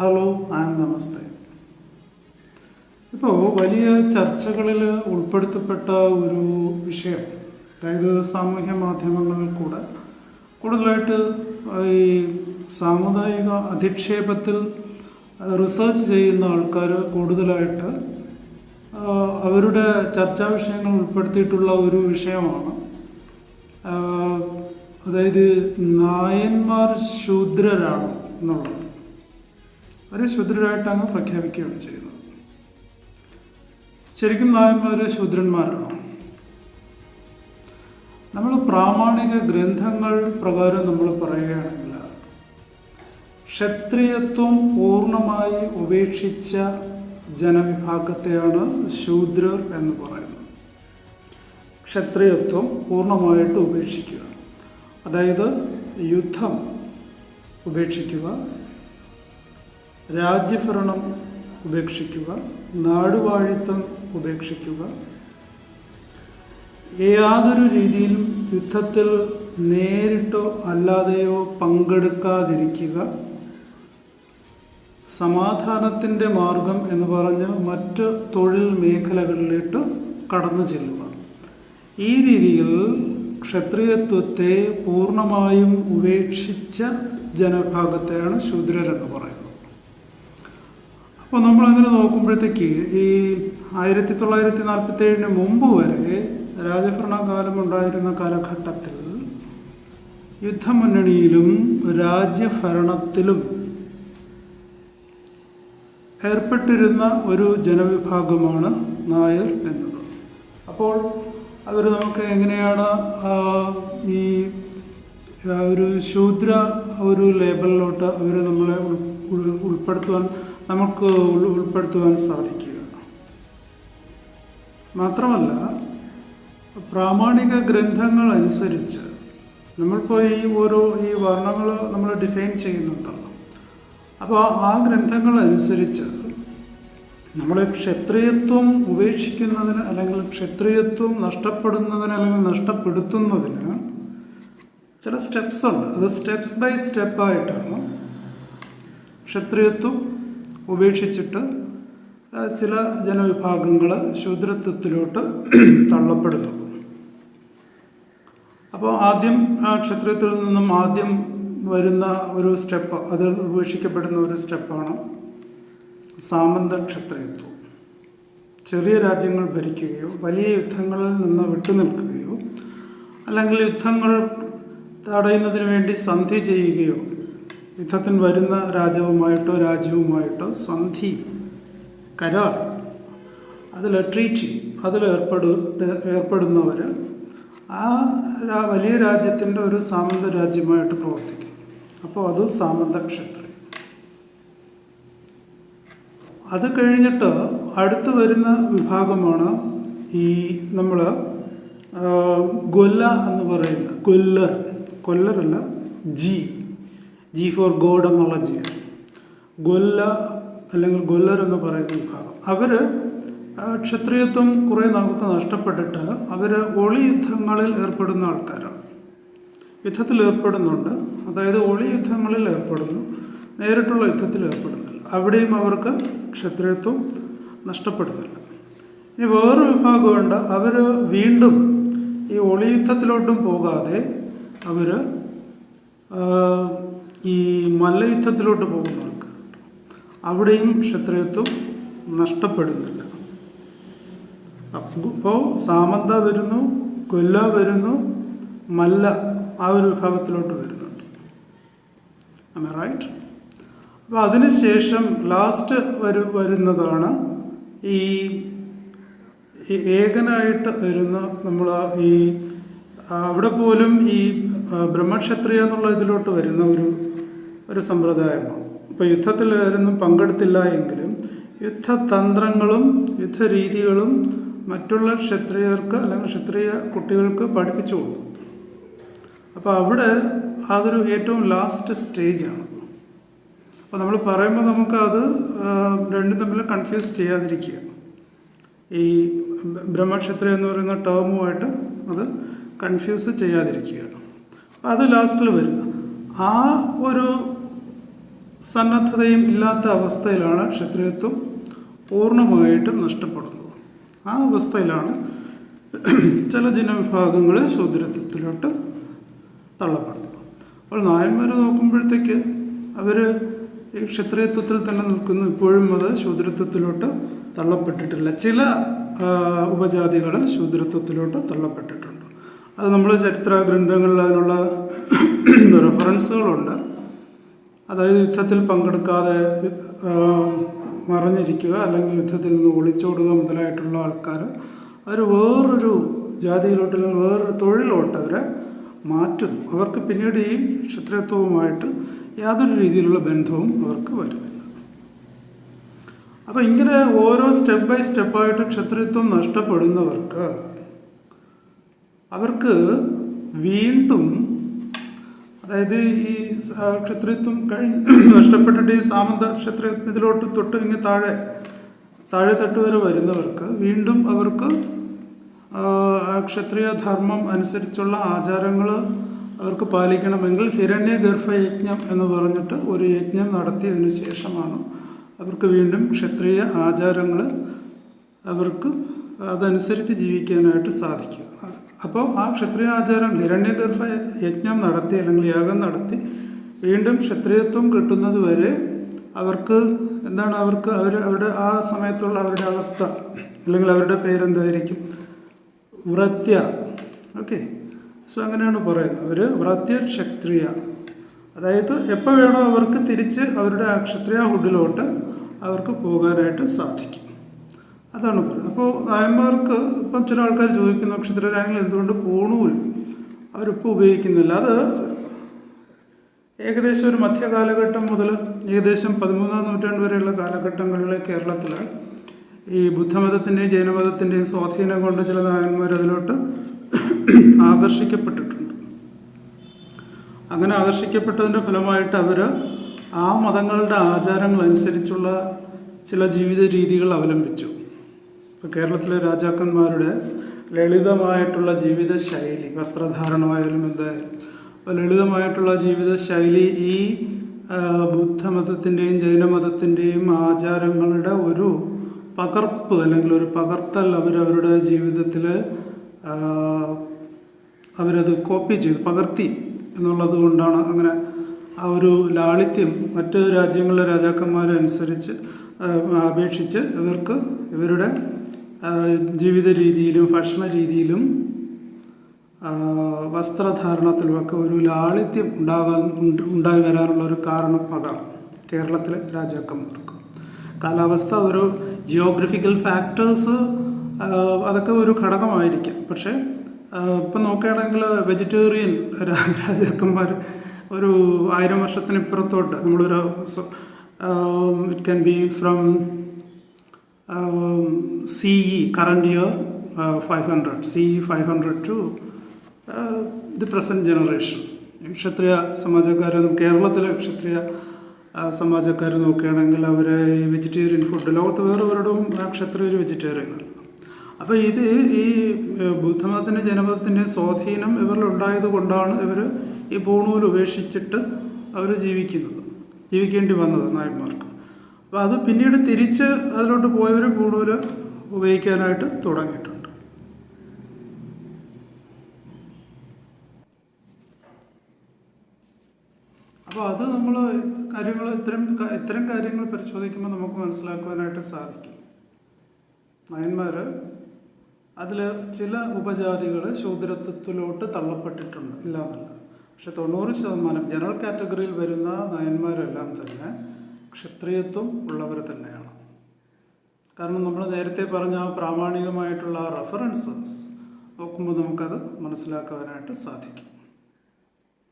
Hello and നമസ്തേ. ഇപ്പോൾ വലിയ ചർച്ചകളിൽ ഉൾപ്പെടുത്തപ്പെട്ട ഒരു വിഷയം അതായത് സാമൂഹ്യ മാധ്യമങ്ങളിൽ കൂടെ കൂടുതലായിട്ട് ഈ സാമുദായിക അധിക്ഷേപത്തിൽ റിസർച്ച് ചെയ്യുന്ന ആൾക്കാർ കൂടുതലായിട്ട് അവരുടെ ചർച്ചാ വിഷയങ്ങൾ ഉൾപ്പെടുത്തിയിട്ടുള്ള ഒരു വിഷയമാണ്. അതായത് നായന്മാർ ശൂദ്രരാണ് എന്നുള്ളത്. അവരെ ശൂദ്രരായിട്ട് അങ്ങ് പ്രഖ്യാപിക്കുകയാണ് ചെയ്യുന്നത് ശരിക്കും നായന്മാർ ശൂദ്രന്മാരാണോ? നമ്മൾ പ്രാമാണിക ഗ്രന്ഥങ്ങൾ പ്രകാരം നമ്മൾ പറയുകയാണെങ്കിൽ ക്ഷത്രിയത്വം പൂർണമായി ഉപേക്ഷിച്ച ജനവിഭാഗത്തെയാണ് ശൂദ്രർ എന്ന് പറയുന്നത്. ക്ഷത്രിയത്വം പൂർണമായിട്ട് ഉപേക്ഷിക്കുക. അതായത് യുദ്ധം ഉപേക്ഷിക്കുക രാജ്യഭരണം ഉപേക്ഷിക്കുക നാടുവാഴിത്തം ഉപേക്ഷിക്കുക. യാതൊരു രീതിയിലും യുദ്ധത്തിൽ നേരിട്ടോ അല്ലാതെയോ പങ്കെടുക്കാതിരിക്കുക. സമാധാനത്തിന്റെ മാർഗം എന്ന് പറഞ്ഞ് മറ്റ് തൊഴിൽ മേഖലകളിലേക്ക് കടന്നു ചെല്ലുക. ഈ രീതിയിൽ ക്ഷത്രിയത്വത്തെ പൂർണമായും ഉപേക്ഷിച്ച ജനവിഭാഗത്തെയാണ് ശൂദ്രരെന്ന് പറയുന്നത്. അപ്പോൾ നമ്മളങ്ങനെ നോക്കുമ്പോഴത്തേക്ക് ഈ ആയിരത്തി തൊള്ളായിരത്തി നാൽപ്പത്തി ഏഴിന് മുമ്പ് വരെ രാജഭരണകാലം ഉണ്ടായിരുന്ന കാലഘട്ടത്തിൽ യുദ്ധമുന്നണിയിലും രാജ്യഭരണത്തിലും ഏർപ്പെട്ടിരുന്ന ഒരു ജനവിഭാഗമാണ് നായർ എന്നത്. അപ്പോൾ അവർ നമുക്ക് എങ്ങനെയാണ് ഈ ഒരു ശൂദ്ര ഒരു ലേബലിലോട്ട് അവർ നമ്മളെ ഉൾ- ഉൾ- ഉൾപ്പെടുത്തുവാൻ നമുക്ക് ഉൾ- ഉൾപ്പെടുത്തുവാൻ സാധിക്കുക. മാത്രമല്ല പ്രാമാണിക ഗ്രന്ഥങ്ങൾ അനുസരിച്ച് നമ്മളിപ്പോൾ ഈ ഓരോ ഈ വർണങ്ങൾ നമ്മൾ ഡിഫൈൻ ചെയ്യുന്നുണ്ടല്ലോ അപ്പോൾ ആ ഗ്രന്ഥങ്ങൾ അനുസരിച്ച് നമ്മൾ ക്ഷത്രിയത്വം ഉപേക്ഷിക്കുന്നതിന് അല്ലെങ്കിൽ ക്ഷത്രിയത്വം നഷ്ടപ്പെടുന്നതിന് അല്ലെങ്കിൽ നഷ്ടപ്പെടുത്തുന്നതിന് ചില സ്റ്റെപ്സ് ഉണ്ട്. അത് സ്റ്റെപ്സ് ബൈ സ്റ്റെപ്പായിട്ടാണ് ക്ഷത്രിയത്വം ഉപേക്ഷിച്ചിട്ട് ചില ജനവിഭാഗങ്ങൾ ശൂദ്രത്വത്തിലോട്ട് തള്ളപ്പെടുന്നു. അപ്പോൾ ആദ്യം ക്ഷത്രിയത്തിൽ നിന്നും ആദ്യം വരുന്ന ഒരു സ്റ്റെപ്പ് അതിൽ ഉപേക്ഷിക്കപ്പെടുന്ന ഒരു സ്റ്റെപ്പാണ് സാമന്ത ക്ഷത്രിയത്വം ചെറിയ രാജ്യങ്ങൾ ഭരിക്കുകയോ വലിയ യുദ്ധങ്ങളിൽ നിന്ന് വിട്ടുനിൽക്കുകയോ അല്ലെങ്കിൽ യുദ്ധങ്ങൾ തടയുന്നതിന് വേണ്ടി സന്ധി ചെയ്യുകയോ യുദ്ധത്തിന് വരുന്ന രാജാവുമായിട്ടോ രാജ്യവുമായിട്ടോ സന്ധി കരാർ അതിൽ ട്രീറ്റി അതിൽ ഏർപ്പെടു ഏർപ്പെടുന്നവർ ആ വലിയ രാജ്യത്തിന്റെ ഒരു സാമന്ത രാജ്യമായിട്ട് പ്രവർത്തിക്കും. അപ്പോൾ അത് സാമന്ത ക്ഷത്രിയം അത് കഴിഞ്ഞിട്ട് അടുത്ത് വരുന്ന വിഭാഗമാണ് ഈ നമ്മൾ ഗൊല്ല എന്ന് പറയുന്ന കൊല്ലർ കൊല്ലറല്ല ജി. ജി ഫോർ ഗോഡ് എന്നുള്ള ജി. ഗൊല്ല അല്ലെങ്കിൽ ഗൊല്ലർ എന്ന് പറയുന്ന വിഭാഗം. അവർ ക്ഷത്രിയത്വം കുറേ നമുക്ക് നഷ്ടപ്പെട്ടിട്ട് അവർ ഒളി യുദ്ധങ്ങളിൽ ഏർപ്പെടുന്ന ആൾക്കാരാണ്. യുദ്ധത്തിൽ ഏർപ്പെടുന്നുണ്ട്. അതായത് ഒളി യുദ്ധങ്ങളിൽ ഏർപ്പെടുന്നു. നേരിട്ടുള്ള യുദ്ധത്തിൽ ഏർപ്പെടുന്നില്ല. അവിടെയും അവർക്ക് ക്ഷത്രിയത്വം നഷ്ടപ്പെടുന്നില്ല. ഇനി വേറൊരു വിഭാഗമുണ്ട്. അവർ വീണ്ടും ഈ ഒളി യുദ്ധത്തിലോട്ടും പോകാതെ അവർ ഈ മല്ലയുദ്ധത്തിലോട്ട് പോകുന്ന ആൾക്കാരുണ്ട് അവിടെയും ക്ഷത്രിയത്വം നഷ്ടപ്പെടുന്നില്ല. അപ്പോൾ സാമന്ത വരുന്നു കൊല്ല വരുന്നു മല്ല ആ ഒരു വിഭാഗത്തിലോട്ട് വരുന്നുണ്ട്. റൈറ്റ് അപ്പോൾ അതിനുശേഷം ലാസ്റ്റ് വരു വരുന്നതാണ് ഈ ഏകനായിട്ട് വരുന്ന നമ്മൾ ഈ അവിടെ പോലും ഈ ബ്രഹ്മക്ഷത്രിയ എന്നുള്ള ഇതിലോട്ട് വരുന്ന ഒരു ഒരു സമ്പ്രദായമാണ്. ഇപ്പോൾ യുദ്ധത്തിലൊന്നും പങ്കെടുത്തില്ല എങ്കിലും യുദ്ധതന്ത്രങ്ങളും യുദ്ധരീതികളും മറ്റുള്ള ക്ഷത്രിയർക്ക് അല്ലെങ്കിൽ ക്ഷത്രിയ കുട്ടികൾക്ക് പഠിപ്പിച്ചു കൊടുക്കും അപ്പോൾ അവിടെ അതൊരു ഏറ്റവും ലാസ്റ്റ് സ്റ്റേജാണ് അപ്പോൾ നമ്മൾ പറയുമ്പോൾ നമുക്ക് അത് രണ്ടും തമ്മിൽ കൺഫ്യൂസ് ചെയ്യാതിരിക്കുക. ഈ ബ്രഹ്മക്ഷത്രിയ എന്ന് പറയുന്ന ടേമുമായിട്ട് അത് കൺഫ്യൂസ് ചെയ്യാതിരിക്കുക. അത് ലാസ്റ്റിൽ വരുന്ന ആ ഒരു സന്നദ്ധതയും ഇല്ലാത്ത അവസ്ഥയിലാണ് ക്ഷത്രിയത്വം പൂർണമായിട്ടും നഷ്ടപ്പെടുന്നത്. ആ അവസ്ഥയിലാണ് ചില ജനവിഭാഗങ്ങൾ ശൂദ്രത്വത്തിലോട്ട് തള്ളപ്പെടുന്നത്. അപ്പോൾ നായന്മാരെ നോക്കുമ്പോഴത്തേക്ക് അവർ ഈ ക്ഷത്രിയത്വത്തിൽ തന്നെ നിൽക്കുന്നു. ഇപ്പോഴും അത് ശൂദ്രത്വത്തിലോട്ട് തള്ളപ്പെട്ടിട്ടില്ല. ചില ഉപജാതികൾ ശൂദ്രത്വത്തിലോട്ട് തള്ളപ്പെട്ടിട്ടുണ്ട്. അത് നമ്മൾ ചരിത്ര ഗ്രന്ഥങ്ങളിൽ അതിനുള്ള റെഫറൻസുകളുണ്ട് അതായത് യുദ്ധത്തിൽ പങ്കെടുക്കാതെ മറിഞ്ഞിരിക്കുക അല്ലെങ്കിൽ യുദ്ധത്തിൽ നിന്ന് ഒളിച്ചോടുക മുതലായിട്ടുള്ള ആൾക്കാർ അവർ വേറൊരു ജാതിയിലോട്ട് അല്ലെങ്കിൽ വേറൊരു തൊഴിലോട്ട് അവരെ മാറ്റുന്നു. അവർക്ക് പിന്നീട് ഈ ക്ഷത്രിയത്വവുമായിട്ട് യാതൊരു രീതിയിലുള്ള ബന്ധവും അവർക്ക് വരുന്നില്ല. അപ്പോൾ ഇങ്ങനെ ഓരോ സ്റ്റെപ്പ് ബൈ സ്റ്റെപ്പായിട്ട് ക്ഷത്രിയത്വം നഷ്ടപ്പെടുന്നവർക്ക് അവർക്ക് വീണ്ടും അതായത് ഈ ക്ഷത്രിയത്വം കഴിഞ്ഞ് നഷ്ടപ്പെട്ടിട്ട് ഈ സാമന്ത ക്ഷത്രിയത്വത്തിലോട്ട് തൊട്ട് ഇങ്ങ് താഴെ താഴെ തട്ട് വരെ വരുന്നവർക്ക് വീണ്ടും അവർക്ക് ക്ഷത്രിയ ധർമ്മം അനുസരിച്ചുള്ള ആചാരങ്ങൾ അവർക്ക് പാലിക്കണമെങ്കിൽ ഹിരണ്യ ഗർഭയജ്ഞം എന്ന് പറഞ്ഞിട്ട് ഒരു യജ്ഞം നടത്തിയതിന് ശേഷമാണ് അവർക്ക് വീണ്ടും ക്ഷത്രിയ ആചാരങ്ങൾ അവർക്ക് അതനുസരിച്ച് ജീവിക്കാനായിട്ട് സാധിക്കും അപ്പോൾ ആ ക്ഷത്രിയ ആചാരം ഹിരണ്യഗർഭ യജ്ഞം നടത്തി അല്ലെങ്കിൽ യാഗം നടത്തി വീണ്ടും ക്ഷത്രിയത്വം കിട്ടുന്നത് വരെ അവർക്ക് എന്താണ് അവർക്ക് അവർ അവരുടെ ആ സമയത്തുള്ള അവരുടെ അവസ്ഥ അല്ലെങ്കിൽ അവരുടെ പേരെന്തായിരിക്കും? വ്രത്യ. ഓക്കെ. സോ അങ്ങനെയാണ് പറയുന്നത്. അവർ വ്രത്യ ക്ഷത്രിയ. അതായത് എപ്പോൾ വേണോ അവർക്ക് തിരിച്ച് അവരുടെ ആ ക്ഷത്രിയ ഹുഡിലോട്ട് അവർക്ക് പോകാനായിട്ട് സാധിക്കും. അതാണ് പറയുന്നത് അപ്പോൾ നായന്മാർക്ക് ഇപ്പം ചില ആൾക്കാർ ചോദിക്കുന്ന നക്ഷത്രരാണെങ്കിൽ എന്തുകൊണ്ട് പൂണൂൽ? അവരിപ്പോൾ ഉപയോഗിക്കുന്നില്ല. അത് ഏകദേശം ഒരു മധ്യകാലഘട്ടം മുതൽ ഏകദേശം പതിമൂന്നാം നൂറ്റാണ്ട് വരെയുള്ള കാലഘട്ടങ്ങളിൽ കേരളത്തിൽ ഈ ബുദ്ധമതത്തിന്റെയും ജൈനമതത്തിന്റെയും സ്വാധീനം കൊണ്ട് ചില നായന്മാർ അതിലോട്ട് ആകർഷിക്കപ്പെട്ടിട്ടുണ്ട്. അങ്ങനെ ആകർഷിക്കപ്പെട്ടതിന്റെ ഫലമായിട്ട് അവർ ആ മതങ്ങളുടെ ആചാരങ്ങൾ അനുസരിച്ചുള്ള ചില ജീവിത രീതികൾ അവലംബിച്ചു. ഇപ്പോൾ കേരളത്തിലെ രാജാക്കന്മാരുടെ ലളിതമായിട്ടുള്ള ജീവിത ശൈലി വസ്ത്രധാരണമായാലും എന്തായാലും. അപ്പോൾ ലളിതമായിട്ടുള്ള ജീവിത ശൈലി ഈ ബുദ്ധമതത്തിന്റെയും ജൈനമതത്തിന്റെയും ആചാരങ്ങളുടെ ഒരു പകർപ്പ് അല്ലെങ്കിൽ ഒരു പകർത്തൽ അവരവരുടെ ജീവിതത്തിൽ അവരത് കോപ്പി ചെയ്തു പകർത്തി എന്നുള്ളത് കൊണ്ടാണ് അങ്ങനെ ആ ഒരു ലാളിത്യം മറ്റ് രാജ്യങ്ങളിലെ രാജാക്കന്മാരെ അനുസരിച്ച് അപേക്ഷിച്ച് ഇവർക്ക് ഇവരുടെ ജീവിത രീതിയിലും ഭക്ഷണ രീതിയിലും വസ്ത്രധാരണത്തിലുമൊക്കെ ഒരു ലാളിത്യം ഉണ്ടാകാൻ ഉണ്ടായി വരാനുള്ള ഒരു കാരണം അതാണ്. കേരളത്തിലെ രാജാക്കന്മാർക്ക്. കാലാവസ്ഥ ഒരു ജിയോഗ്രഫിക്കൽ ഫാക്ടേഴ്സ് അതൊക്കെ ഒരു ഘടകമായിരിക്കാം. പക്ഷേ ഇപ്പം നോക്കുകയാണെങ്കിൽ വെജിറ്റേറിയൻ രാജാക്കന്മാർ ഒരു ആയിരം വർഷത്തിന് ഇപ്പുറത്തോട്ട് നമ്മളൊരു it can be from CE current year uh, 500 CE 500 to uh, the present generation. Kshatriya സമാജക്കാർ കേരളത്തിലെ ക്ഷത്രിയ സമാജക്കാർ നോക്കുകയാണെങ്കിൽ അവർ ഈ വെജിറ്റേറിയൻ ഫുഡ് ലോകത്ത് വേറെ ഒരിടവും ക്ഷത്രിയർ വെജിറ്റേറിയൻ അപ്പോൾ ഇത് ഈ ബുദ്ധമതത്തിന്റെ ജനമതത്തിന്റെ സ്വാധീനം ഇവരിൽ ഉണ്ടായത് കൊണ്ടാണ് ഇവർ ഈ പൂണൂൽ ഉപേക്ഷിച്ചിട്ട് അവർ ജീവിക്കുന്നത് ജീവിക്കേണ്ടി വന്നത് നായന്മാർക്ക്. അപ്പോൾ അത് പിന്നീട് തിരിച്ച് അതിലോട്ട് പോയവർ കൂടുതൽ ഉപയോഗിക്കാനായിട്ട് തുടങ്ങിയിട്ടുണ്ട്. അപ്പോൾ അത് നമ്മൾ കാര്യങ്ങൾ ഇത്തരം ഇത്തരം കാര്യങ്ങൾ പരിശോധിക്കുമ്പോൾ നമുക്ക് മനസ്സിലാക്കുവാനായിട്ട് സാധിക്കും. നയന്മാർ അതിൽ ചില ഉപജാതികൾ ശൂദ്രത്വത്തിലോട്ട് തള്ളപ്പെട്ടിട്ടുണ്ട് ഇല്ല എന്നല്ല പക്ഷെ തൊണ്ണൂറ് ശതമാനം ജനറൽ കാറ്റഗറിയിൽ വരുന്ന നയന്മാരെല്ലാം തന്നെ ക്ഷത്രിയത്വം ഉള്ളവർ തന്നെയാണ്. കാരണം നമ്മൾ നേരത്തെ പറഞ്ഞ ആ പ്രാമാണികമായിട്ടുള്ള റഫറൻസസ് നോക്കുമ്പോൾ നമുക്കത് മനസ്സിലാക്കാനായിട്ട് സാധിക്കും.